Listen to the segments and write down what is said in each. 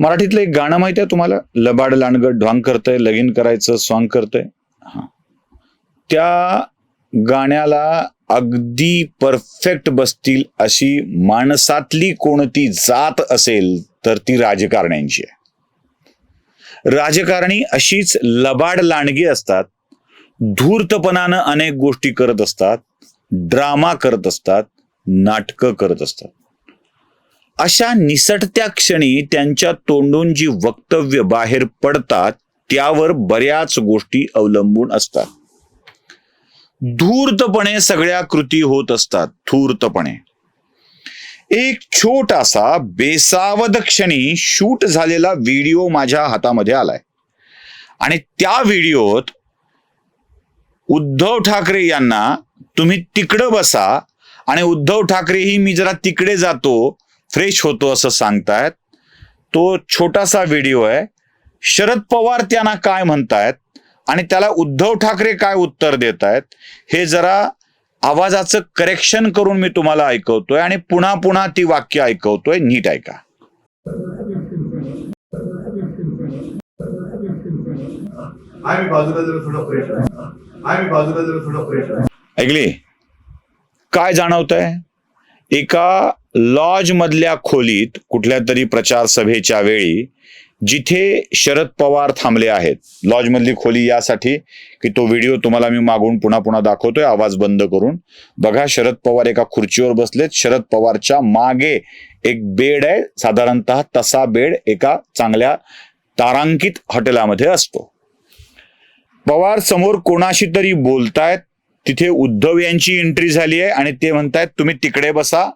मराठीतलं एक गाणं माहिती आहे तुम्हाला? लबाड लांडगड ढॉंग करतंय लगीन करायचं स्वांग करतंय. त्या गाण्याला अगदी परफेक्ट बसतील अशी माणसातली कोणती जात असेल तर ती राजकारण्यांची आहे. राजकारणी अशीच लबाड लांडगी असतात धूर्तपणानं अनेक गोष्टी करत असतात ड्रामा करत असतात नाटकं करत असतात. अशा निसटत्या क्षणी त्यांच्या तोंडून जी वक्तव्य बाहेर पडतात त्यावर बऱ्याच गोष्टी अवलंबून असतात. धूर्तपणे सगळ्या कृती होत असतात धूर्तपणे. एक छोटासा बेसावध क्षणी शूट झालेला व्हिडिओ माझ्या हातामध्ये आलाय. आणि त्या व्हिडिओत उद्धव ठाकरे यांना तुम्ही तिकडं बसा आणि उद्धव ठाकरेही मी जरा तिकडे जातो फ्रेश होतो असं सांगतायत. तो छोटासा व्हिडिओ आहे. शरद पवार त्यांना काय म्हणतायत आणि त्याला उद्धव ठाकरे काय उत्तर देत आहेत हे जरा आवाजाचं करेक्शन करून मी तुम्हाला ऐकवतोय आणि पुन्हा पुन्हा ती वाक्य ऐकवतोय. नीट ऐका. ऐकली? काय जाणवतंय? एका लॉज मधल्या खोलीत कुठल्या तरी प्रचार सभेच्या वेळी जिथे शरद पवार थांबले आहेत. लॉज मधली खोली यासाठी की तो व्हिडिओ तुम्हाला मी मागून पुन्हा पुन्हा दाखवतोय आवाज बंद करून. बघा शरद पवार एका खुर्चीवर बसलेत. शरद पवारच्या मागे एक बेड आहे साधारणतः तसा बेड एका चांगल्या तारांकित हॉटेलामध्ये असतो. पवार समोर कोणाशी तरी बोलतायत तिथे उद्धव यांची एंट्री झाली आहे आणि ते म्हणतायत तुम्ही तिकडे बसा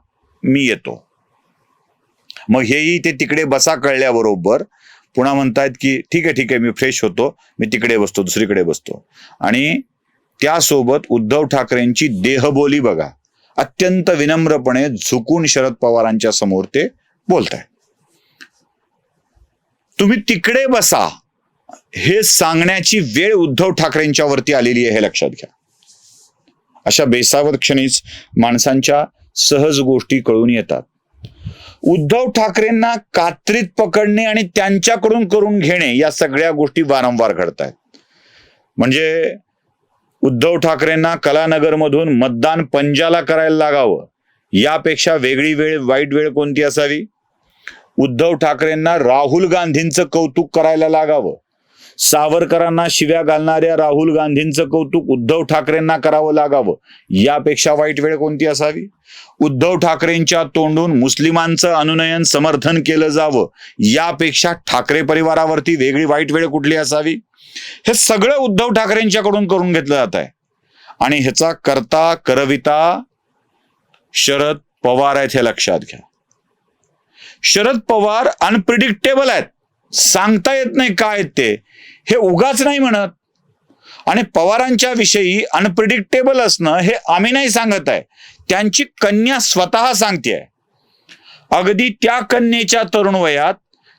मी येतो. मग हेही ते तिकडे बसा कळल्याबरोबर पुन्हा म्हणतायत की ठीक आहे ठीक आहे मी फ्रेश होतो मी तिकडे बसतो दुसरीकडे बसतो. आणि त्यासोबत उद्धव ठाकरेंची देहबोली बघा अत्यंत विनम्रपणे झुकून शरद पवारांच्या समोर ते बोलताय तुम्ही तिकडे बसा हे सांगण्याची वेळ उद्धव ठाकरेंच्या वरती आलेली आहे हे लक्षात घ्या. अशा बेसावत क्षणीच माणसांच्या सहज गोष्टी कळून येतात. उद्धव ठाकरेंना कात्रीत पकडणे आणि त्यांच्याकडून करून घेणे या सगळ्या गोष्टी वारंवार घडत आहेत म्हणजे उद्धव ठाकरेंना कलानगरमधून मतदान पंजाला करायला लागावं यापेक्षा वेगळी वेळ वाईट वेळ कोणती असावी? उद्धव ठाकरेंना राहुल गांधींचं कौतुक करायला लागावं सावरकरांना शिव्या घालणाऱ्या राहुल गांधींचं कौतुक उद्धव ठाकरेंना करावं लागावं यापेक्षा वाईट वेळ कोणती असावी? उद्धव ठाकरेंच्या तोंडून मुस्लिमांचं अनुनयन समर्थन केलं जावं यापेक्षा ठाकरे परिवारावरती वेगळी वाईट वेळ कुठली असावी? हे सगळं उद्धव ठाकरेंच्याकडून करून घेतलं जात आहे. आणि ह्याचा करता करविता शरद पवार आहेत हे लक्षात घ्या. शरद पवार अनप्रिडिक्टेबल आहेत. सांगता येत नाही काय ते. हे उगाच नाही म्हणत. आणि पवारांच्या विषयी अनप्रिडिक्टेबल असणं हे आम्ही नाही सांगत आहे. त्यांची कन्या स्वतः सांगते अगदी त्या कन्येच्या तरुण वयात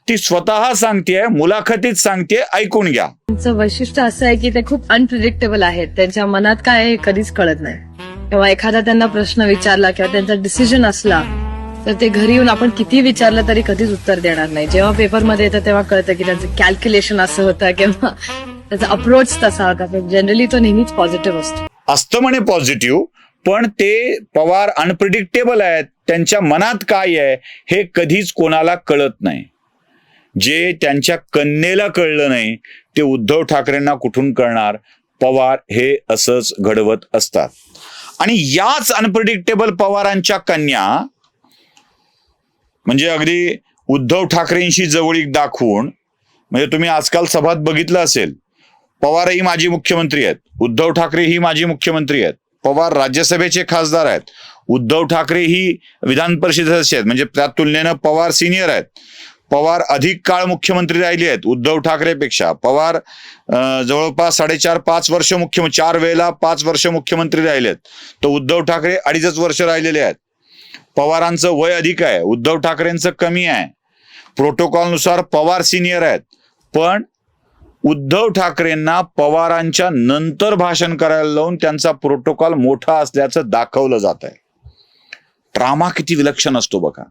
ती स्वतः सांगते मुलाखतीत सांगते ऐकून घ्या. त्यांचं वैशिष्ट्य असं आहे की ते खूप अनप्रिडिक्टेबल आहेत. त्यांच्या मनात काय हे कधीच कळत नाही. किंवा एखादा त्यांना प्रश्न विचारला किंवा त्यांचा डिसिजन असला तर ते घरी येऊन आपण किती विचारलं तरी कधीच उत्तर देणार नाही. जेव्हा पेपरमध्ये येतं तेव्हा कळतं की त्यांचं कॅल्क्युलेशन असं होतं किंवा त्याचा अप्रोच तसा होता. जनरली तो नेहमीच पॉझिटिव्ह असतो. असतं म्हणे पॉझिटिव्ह पण ते पवार अनप्रिडिक्टेबल आहेत. त्यांच्या मनात काय आहे हे कधीच कोणाला कळत नाही. जे त्यांच्या कन्येला कळलं नाही ते उद्धव ठाकरेंना कुठून कळणार? पवार हे असंच घडवत असतात. आणि याच अनप्रिडिक्टेबल पवारांच्या कन्या म्हणजे अगदी उद्धव ठाकरेंशी जवळीक दाखवून म्हणजे तुम्ही आजकाल सभात बघितलं असेल पवार ही माजी मुख्यमंत्री आहेत उद्धव ठाकरे ही माजी मुख्यमंत्री आहेत पवार राज्यसभेचे खासदार आहेत उद्धव ठाकरे ही विधान परिषद सदस्य आहेत म्हणजे त्या तुलनेनं पवार सिनियर आहेत. पवार अधिक काळ मुख्यमंत्री राहिले आहेत उद्धव ठाकरेपेक्षा. पवार जवळपास साडेचार पाच वर्ष मुख्यमंत्री चार वेळेला पाच वर्ष मुख्यमंत्री राहिले आहेत. तर उद्धव ठाकरे अडीचच वर्ष राहिलेले आहेत. पवारांचं वय अधिक आहे उद्धव ठाकरेंचं कमी आहे. प्रोटोकॉलनुसार पवार सिनियर आहेत. पण उद्धव ठाकरेंना पवारांच्या नंतर भाषण करायला लावून त्यांचा प्रोटोकॉल मोठा असल्याचं दाखवलं जात आहे. ड्रामा किती विलक्षण असतो बघा.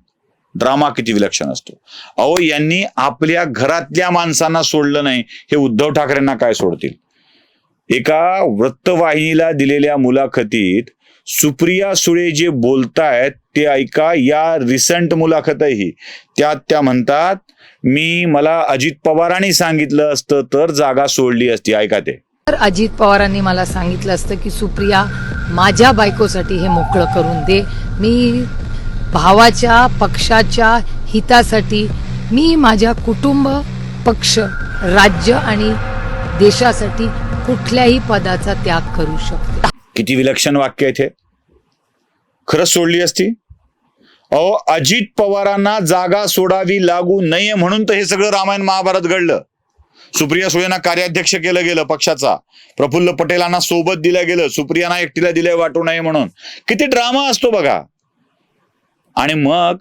ड्रामा किती विलक्षण असतो. अहो यांनी आपल्या घरातल्या माणसांना सोडलं नाही. हे उद्धव ठाकरेंना काय सोडतील? एका वृत्तवाहिनीला दिलेल्या मुलाखतीत सुप्रिया सुळे जे बोलतायत ते ऐका या रिसेंट मुलाखतही. त्यात त्या म्हणतात मी मला अजित पवारांनी सांगितलं असतं तर जागा सोडली असती. ऐका ते. तर अजित पवारांनी मला सांगितलं असतं की सुप्रिया माझ्या बायकोसाठी हे मोकळं करून दे. मी भावाच्या पक्षाच्या हितासाठी मी माझ्या कुटुंब पक्ष राज्य आणि देशासाठी कुठल्याही पदाचा त्याग करू शकते. किती विलक्षण वाक्य आहे ते. खरंच सोडली असती. अहो अजित पवारांना जागा सोडावी लागू नये म्हणून तर हे सगळं रामायण महाभारत घडलं. सुप्रिया सुळेंना कार्याध्यक्ष केलं गेलं पक्षाचा. प्रफुल्ल पटेलांना सोबत दिलं गेलं. सुप्रियांना एकटीला दिलंय वाटू नये म्हणून. किती ड्रामा असतो बघा. आणि मग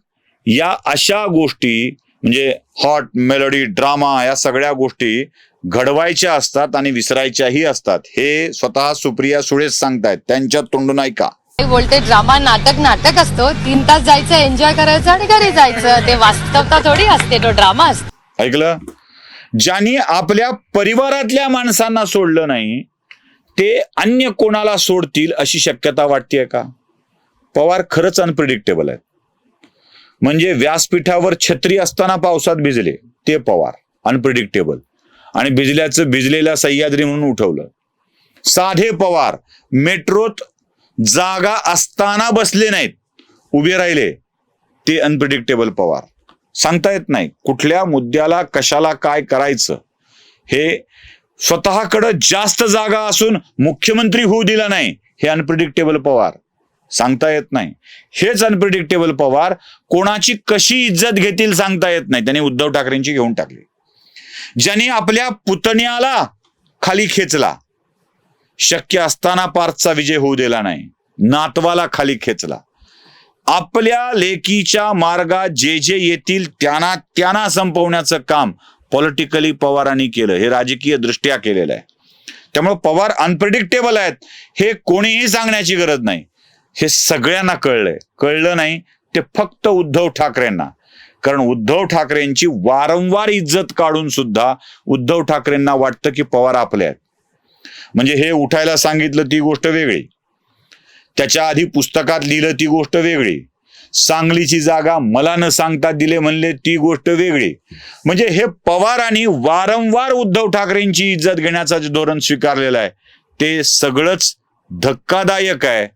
या अशा गोष्टी म्हणजे हॉट मेलडी ड्रामा या सगळ्या गोष्टी घडवायच्या असतात आणि विसरायच्याही असतात. हे स्वतः सुप्रिया सुळेच सांगतायत. त्यांच्या तोंडून ऐका बोलते ड्रामा नाटक नाटक असतो. तीन तास जायचं एन्जॉय करायचं आणि घरी जायचं. ते वास्तवता थोडी असते तो ड्रामा असतो. ऐकलं? ज्यांनी आपल्या परिवारातल्या माणसांना सोडलं नाही ते अन्य कोणाला सोडतील अशी शक्यता वाटतेय का? पवार खरंच अनप्रिडिक्टेबल आहेत. म्हणजे व्यासपीठावर छत्री असताना पावसात भिजले ते पवार अनप्रिडिक्टेबल आणि भिजल्याचं भिजलेला सह्याद्री म्हणून उठवलं. साधे पवार मेट्रोत जागा असताना बसले नाहीत. उभे राहिले. ते अनप्रिडिक्टेबल पवार. सांगता येत नाही कुठल्या मुद्द्याला कशाला काय करायचं. हे स्वतःकडं जास्त जागा असून मुख्यमंत्री होऊ दिला नाही हे अनप्रिडिक्टेबल पवार. सांगता येत नाही. हेच अनप्रिडिक्टेबल पवार कोणाची कशी इज्जत घेतील सांगता येत नाही. त्यांनी उद्धव ठाकरेंची घेऊन टाकली. ज्यांनी आपल्या पुतण्याला खाली खेचला. शक्य असताना पार्थचा विजय होऊ दिला नाही. नातवाला खाली खेचला. आपल्या लेकीच्या मार्गात जे जे येतील त्यांना त्यांना संपवण्याचं काम पॉलिटिकली पवारांनी केलं. हे राजकीय दृष्ट्या केलेलं आहे. त्यामुळे पवार अनप्रिडिक्टेबल आहेत. हे कोणीही सांगण्याची गरज नाही. हे सगळ्यांना कळलंय. कळलं नाही. ते फक्त उद्धव ठाकरेंना. कारण उद्धव ठाकरेंची वारंवार इज्जत काढून सुद्धा उद्धव ठाकरेंना वाटतं की पवार आपले आहेत. म्हणजे हे उठायला सांगितलं ती गोष्ट वेगळी. त्याच्या आधी पुस्तकात लिहिलं ती गोष्ट वेगळी. सांगलीची जागा मला न सांगता दिले म्हणले ती गोष्ट वेगळी. म्हणजे हे पवारांनी वारंवार उद्धव ठाकरेंची इज्जत घेण्याचं जे धोरण स्वीकारलेलं आहे ते सगळंच धक्कादायक आहे.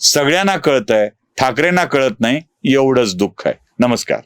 सगळ्यांना कळत आहे ठाकरेंना कळत नाही एवढंच दुःख आहे. नमस्कार.